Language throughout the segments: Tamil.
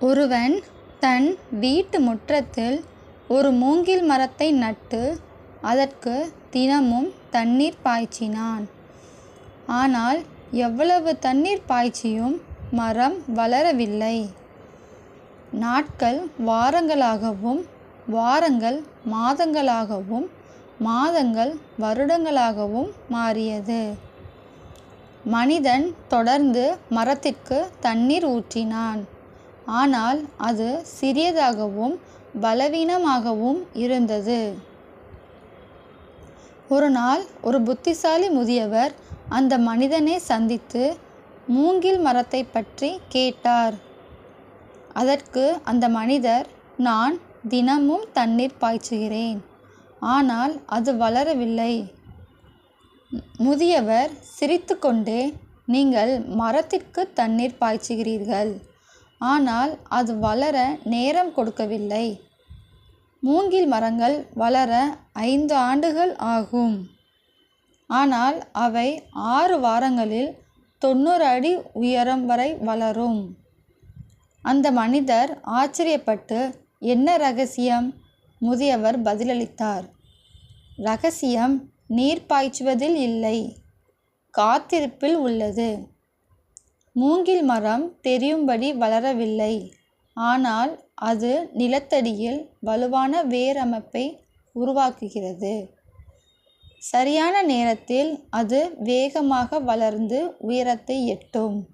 ஒருவன் தன் வீட்டு முற்றத்தில் ஒரு மூங்கில் மரத்தை நட்டு அதற்கு தினமும் தண்ணீர் பாய்ச்சினான். ஆனால் எவ்வளவு தண்ணீர் பாய்ச்சியும் மரம் வளரவில்லை. நாட்கள் வாரங்களாகவும் வாரங்கள் மாதங்களாகவும் மாதங்கள் வருடங்களாகவும் மாறியது. மனிதன் தொடர்ந்து மரத்திற்கு தண்ணீர் ஊற்றினான். ஆனால் அது சிறியதாகவும் பலவீனமாகவும் இருந்தது. ஒரு நாள் ஒரு புத்திசாலி முதியவர் அந்த மனிதனை சந்தித்து மூங்கில் மரத்தைப் பற்றி கேட்டார். அதற்கு அந்த மனிதர் நான் தினமும் தண்ணீர் பாய்ச்சுகிறேன். ஆனால் அது வளரவில்லை. முதியவர் சிரித்துக்கொண்டே நீங்கள் மரத்திற்கு தண்ணீர் பாய்ச்சுகிறீர்கள். ஆனால் அது வளர நேரம் கொடுக்கவில்லை. மூங்கில் மரங்கள் வளர ஐந்து ஆண்டுகள் ஆகும். ஆனால் அவை ஆறு வாரங்களில் தொண்ணூறு அடி உயரம் வரை வளரும். அந்த மனிதர் ஆச்சரியப்பட்டு என்ன ரகசியம்? முதியவர் பதிலளித்தார் ரகசியம் நீர் பாய்ச்சுவதில் இல்லை. காத்திருப்பில் உள்ளது. மூங்கில் மரம் தெரியும்படி வளரவில்லை. ஆனால் அது நிலத்தடியில் வலுவான வேரமைப்பை உருவாக்குகிறது. சரியான நேரத்தில் அது வேகமாக வளர்ந்து உயரத்தை எட்டும்.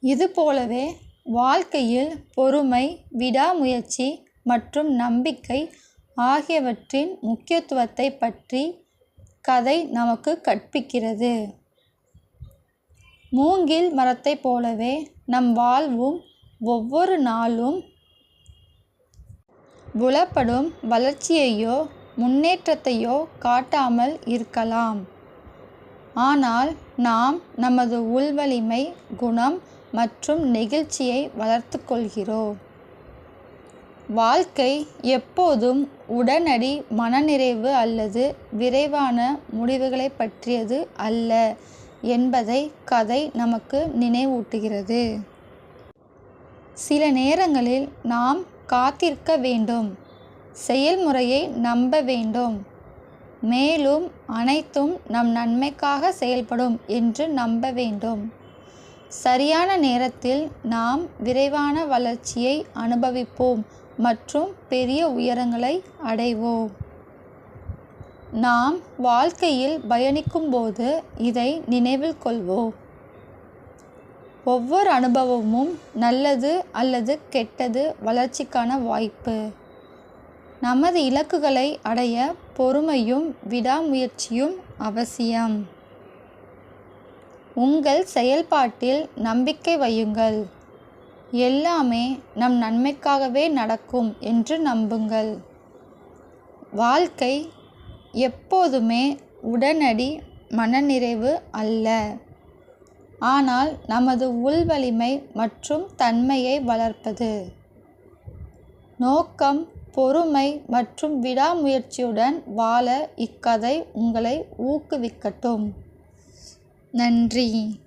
இதுபோலவே வாழ்க்கையில் பொறுமை விடாமுயற்சி மற்றும் நம்பிக்கை ஆகியவற்றின் முக்கியத்துவத்தைப் பற்றி கதை நமக்கு கற்பிக்கிறது. மூங்கில் மரத்தைப் போலவே நம் வாழ்வும் ஒவ்வொரு நாளும் புலப்படும் வளர்ச்சியையோ முன்னேற்றத்தையோ காட்டாமல் இருக்கலாம். ஆனால் நாம் நமது உள்வலிமை குணம் மற்றும் நெகிழ்ச்சியை வளர்த்து கொள்கிறோம். வாழ்க்கை எப்போதும் உடனடி மனநிறைவு அல்லது விரைவான முடிவுகளைப் பற்றியது அல்ல என்பதை கதை நமக்கு நினைவூட்டுகிறது. சில நேரங்களில் நாம் காத்திருக்க வேண்டும். செயல்முறையை நம்ப வேண்டும். மேலும் அனைத்தும் நம் நன்மைக்காக செயல்படும் என்று நம்ப வேண்டும். சரியான நேரத்தில் நாம் விரைவான வளர்ச்சியை அனுபவிப்போம் மற்றும் பெரிய உயரங்களை அடைவோம். நாம் வாழ்க்கையில் பயணிக்கும்போது இதை நினைவில் கொள்வோம். ஒவ்வொரு அனுபவமும் நல்லது அல்லது கெட்டது வளர்ச்சிக்கான வாய்ப்பு. நமது இலக்குகளை அடைய பொறுமையும் விடாமுயற்சியும் அவசியம். உங்கள் செயல்பாட்டில் நம்பிக்கை வையுங்கள். எல்லாமே நம் நன்மைக்காகவே நடக்கும் என்று நம்புங்கள். வாழ்க்கை எப்போதுமே உடனடி மனநிறைவு அல்ல. ஆனால் நமது உள்வலிமை மற்றும் தன்மையை வளர்ப்பது. நோக்கம் பொறுமை மற்றும் விடாமுயற்சியுடன் வாழ இக்கதை உங்களை ஊக்குவிக்கட்டும். நன்றி